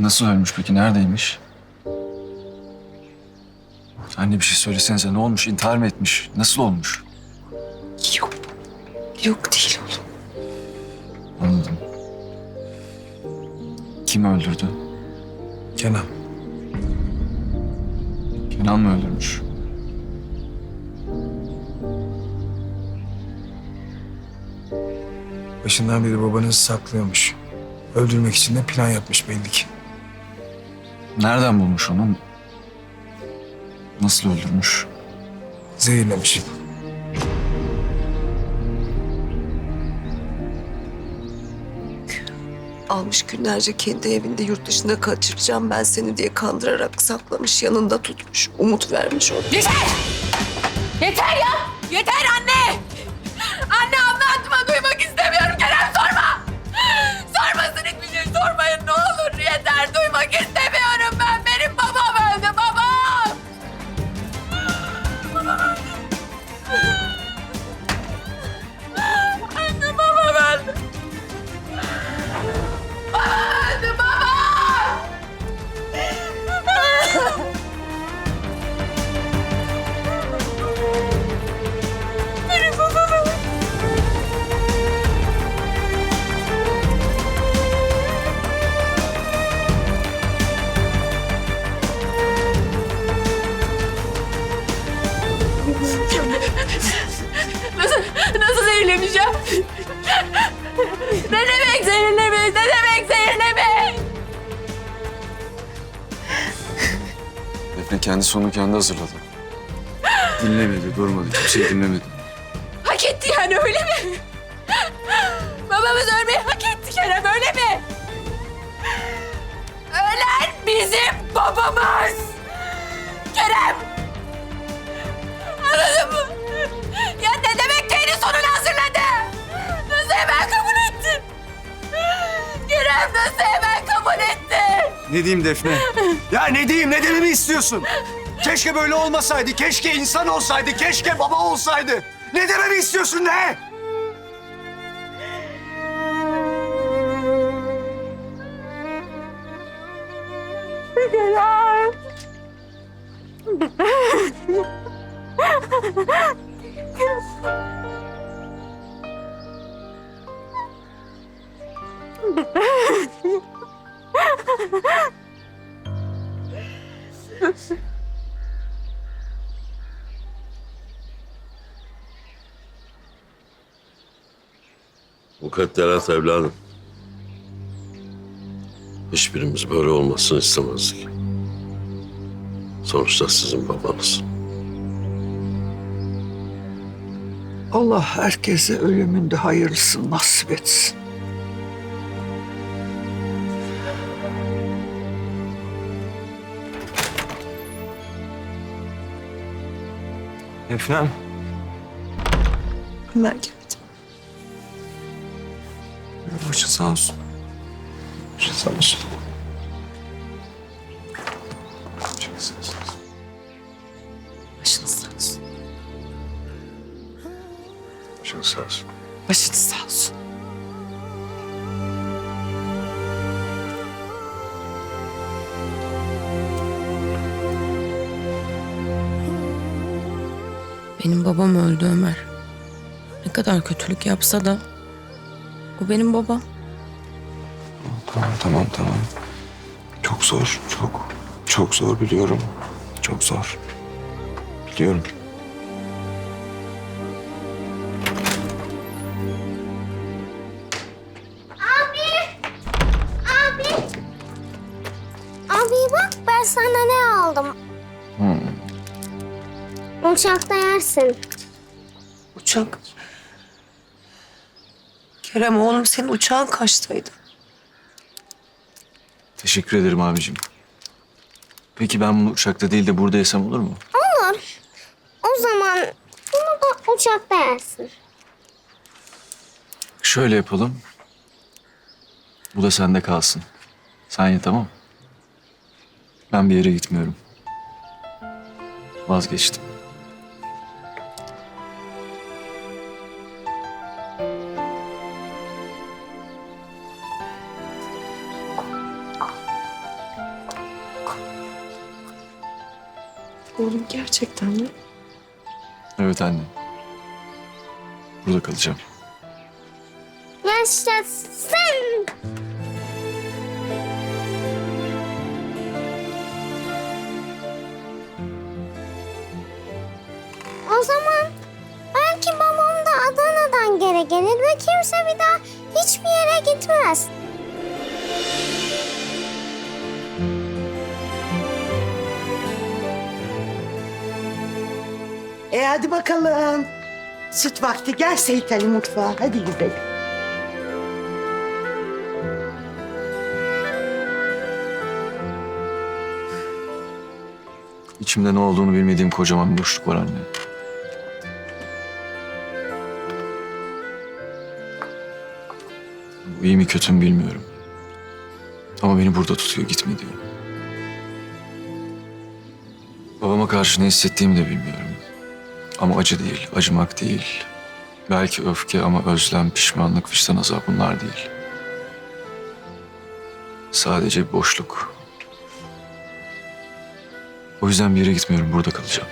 Nasıl ölmüş peki? Neredeymiş? Anne bir şey söylesenize. Ne olmuş? İntihar mı etmiş? Nasıl olmuş? Yok. Yok değil oğlum. Anladım. Kim öldürdü? Kenan. Kenan mı öldürmüş? Başından beri babanızı saklıyormuş. Öldürmek için de plan yapmış belli ki. Nereden bulmuş onu? Nasıl öldürmüş? Zehirlemiş. Almış günlerce kendi evinde yurt dışına kaçıracağım ben seni diye kandırarak saklamış yanında tutmuş. Umut vermiş ona. Yeter! Yeter ya! Yeter anne! Anne anlatma duymak istemiyorum Kerem sorma! Sormasın hiçbir şey sormayın ne olur zehirlemeyeceğim? ne demek zehirlemek? Ne demek zehirlemek? Defne kendi sonunu kendi hazırladı. Dinlemedi, durmadı. Kimseyi dinlemedi. Hak etti yani öyle mi? Babamız ölmeyi hak etti Kerem öyle mi? Ölen bizim babamız. Nasıl hemen kabul ettin? Ne diyeyim Defne? Ya ne diyeyim? Ne dememi istiyorsun? Keşke böyle olmasaydı. Keşke insan olsaydı. Keşke baba olsaydı. Ne dememi istiyorsun ne? Mukadderat evladım. Hiçbirimiz böyle olmasını istemezdik. Sonuçta sizin babanız. Allah herkese ölümünde hayırlısını nasip etsin. Defnem. Ömer geldi. Başın sağ olsun. Başın sağ olsun. Başın sağ olsun. Başınız sağ olsun. Başın sağ olsun. Başınız sağ olsun. Benim babam öldü Ömer. Ne kadar kötülük yapsa da o benim babam. Tamam tamam tamam. Çok zor, çok. Çok zor biliyorum. Çok zor. Biliyorum. Uçakta yersin. Uçak. Kerem oğlum senin uçağın kaçtaydı? Teşekkür ederim abicim. Peki ben bunu uçakta değil de burada yesem olur mu? Olur. O zaman bunu da uçakta yersin. Şöyle yapalım. Bu da sende kalsın. Sen ye tamam. Ben bir yere gitmiyorum. Vazgeçtim. Oğlum gerçekten mi? Evet anne. Burada kalacağım. Yaşasın. O zaman belki babam da Adana'dan geri gelir ve kimse bir daha hiçbir yere gitmez. E hadi bakalım. Süt vakti gel Seyit mutfağa. Hadi gidelim. İçimde ne olduğunu bilmediğim kocaman bir boşluk var anne. Bu iyi mi kötü mü bilmiyorum. Ama beni burada tutuyor gitme diyor. Babama karşı ne hissettiğimi de bilmiyorum. Ama acı değil, acımak değil. Belki öfke ama özlem, pişmanlık, vicdan azabı bunlar değil. Sadece boşluk. O yüzden bir yere gitmiyorum, burada kalacağım.